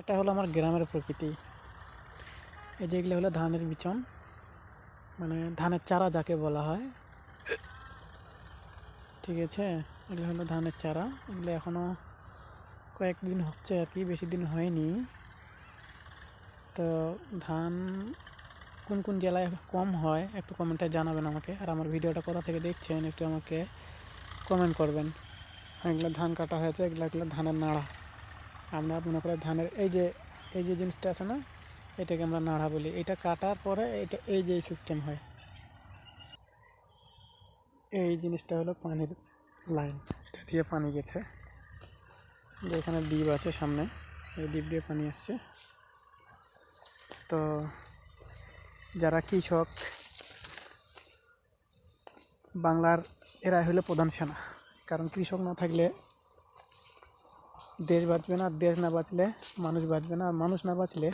এটা হলো আমার গ্রামের প্রকৃতি। এই যেগুলো হলো ধানের বিচন মানে ধানের চারা যাকে বলা হয়। ঠিক আছে? এগুলো হলো ধানের চারা। এগুলো এখনও কয়েকদিন হচ্ছে আর কি, বেশি দিন হয়নি। তো ধান কোন কোন জেলায় কম হয়, একটু কমেন্টে জানাবেন আমাকে। আর আমার ভিডিওটা কোথা থেকে দেখছেন, একটু আমাকে কমেন্ট করবেন। এগুলো ধান কাটা হয়েছে, এগুলো এগুলো ধানের নাড়া। আমরা মনে করি ধানের এই যে এই যে জিনিসটা আছে না, এটাকে আমরা নাড়া বলি। এটা কাটার পরে এটা, এই যে সিস্টেম হয়। এই জিনিসটা হলো পানির লাইন এটা দিয়ে পানি গেছে। এখানে দ্বীপ আছে সামনে, এই দ্বীপ দিয়ে পানি আসছে। তো যারা কৃষক, বাংলার এরা হলো প্রধান সেনা। কারণ কৃষক না থাকলে দেশ বাঁচবে না, দেশ না বাঁচলে মানুষ বাঁচবে না, আর মানুষ না বাঁচলে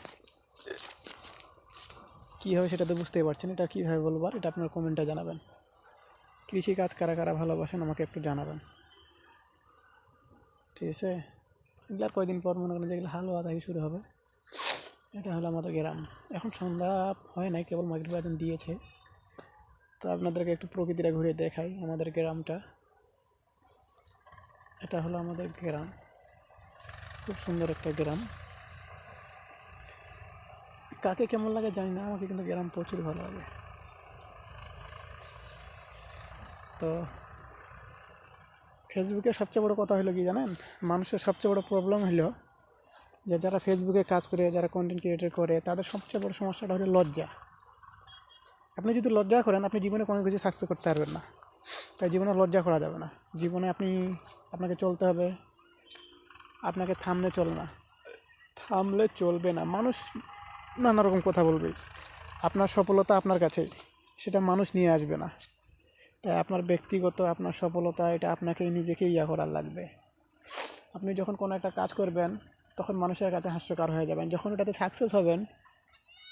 কী হবে সেটা তো বুঝতেই পারছেন। এটা কীভাবে বলব আর এটা আপনার কমেন্টটা জানাবেন। কৃষিকাজ কারা কারা ভালোবাসেন আমাকে একটু জানাবেন। ঠিক আছে? এগুলো আর কয়দিন পর মনে করেন যেগুলো হালুয়া থেকে শুরু হবে। এটা হলো আমাদের গ্রাম। এখন সন্ধ্যা হয় নাই, কেবল মাগরিব আজান দিয়েছে। তো আপনাদেরকে একটু প্রকৃতিটা ঘুরে দেখাই আমাদের গ্রামটা। এটা হলো আমাদের গ্রাম। খুব সুন্দর একটা গ্রাম। কাকে কেমন লাগে জানি না, আমাকে কিন্তু গ্রাম প্রচুর ভালো লাগে। তো ফেসবুকে সবচেয়ে বড় কথা হলো কি জানেন, মানুষের সবচেয়ে বড় প্রবলেম হলো যে যারা ফেসবুকে কাজ করে, যারা কন্টেন্ট ক্রিয়েটর করে, তাদের সবচেয়ে বড় সমস্যাটা হলো লজ্জা। আপনি যদি লজ্জা করেন, আপনি জীবনে কোনো কিছু সাকসেস করতে পারবেন না। তাই জীবনে লজ্জা করা যাবে না। জীবনে আপনি, আপনাকে চলতে হবে। আপনাকে থামলে চলবে না। থামলে চলবে না। মানুষ নানা রকম কথা বলবে। আপনার সফলতা আপনার কাছেই। সেটা মানুষ নিয়ে আসবে না। তাই আপনার ব্যক্তিগত, আপনার সফলতা, এটা আপনাকেই নিজেকেই ইয়া করার লাগবে। আপনি যখন কোনো একটা কাজ করবেন, তখন মানুষের কাছে হাস্যকর হয়ে যাবেন। যখন এটাতে সাকসেস হবেন,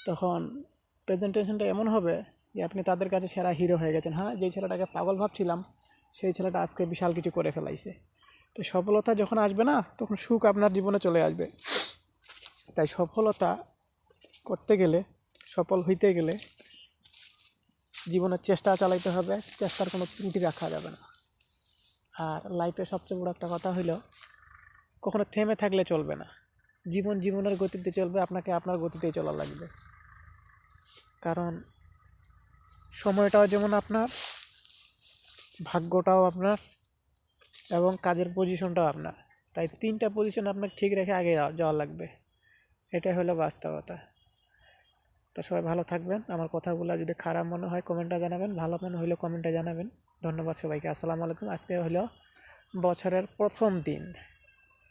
তখন প্রেজেন্টেশনটা এমন হবে যে আপনি তাদের কাছে সেরা হিরো হয়ে গেছেন। হ্যাঁ যেই ছেলেটাকে পাগল ভাবছিলাম, সেই ছেলেটা আজকে বিশাল কিছু করে ফেলাইছে। তো সফলতা যখন আসবে না, তখন সুখ আপনার জীবনে চলে আসবে। তাই সফলতা করতে গেলে, সফল হইতে গেলে জীবনের চেষ্টা চালাইতে হবে, চেষ্টার কোনো ত্রুটি রাখা যাবে না। আর লাইফে সবচেয়ে বড় একটা কথা হইল, কখনো থেমে থাকলে চলবে না। জীবন জীবনের গতিতে চলবে, আপনাকে আপনার গতিতেই চলা লাগবে। কারণ সময়টাও যেমন আপনার, ভাগ্যটাও আপনার এবং কাজের পজিশনটাও আপনার। তাই তিনটা পজিশন আপনাকে ঠিক রেখে আগে যাওয়া- লাগবে। এটাই হলো বাস্তবতা। তো সবাই ভালো থাকবেন। আমার কথাগুলো যদি খারাপ মনে হয় কমেন্টটা জানাবেন। ভালো মনে হলে কমেন্টটা জানাবেন। ধন্যবাদ সবাইকে। আসসালামু আলাইকুম। আজকে হলো বছরের প্রথম দিন।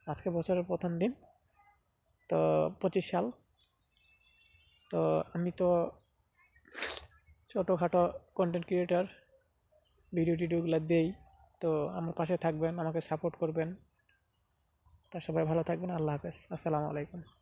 আজকে বছরের প্রথম দিন। তো পঁচিশ সাল। তো আমি তো ছোটোখাটো কন্টেন্ট ক্রিয়েটার ভিডিও টিডিওগুলো দেই। তো আমার পাশে থাকবেন, আমাকে সাপোর্ট করবেন। তা সবাই ভালো থাকবেন, আল্লাহ হাফেজ। আসসালামু আলাইকুম।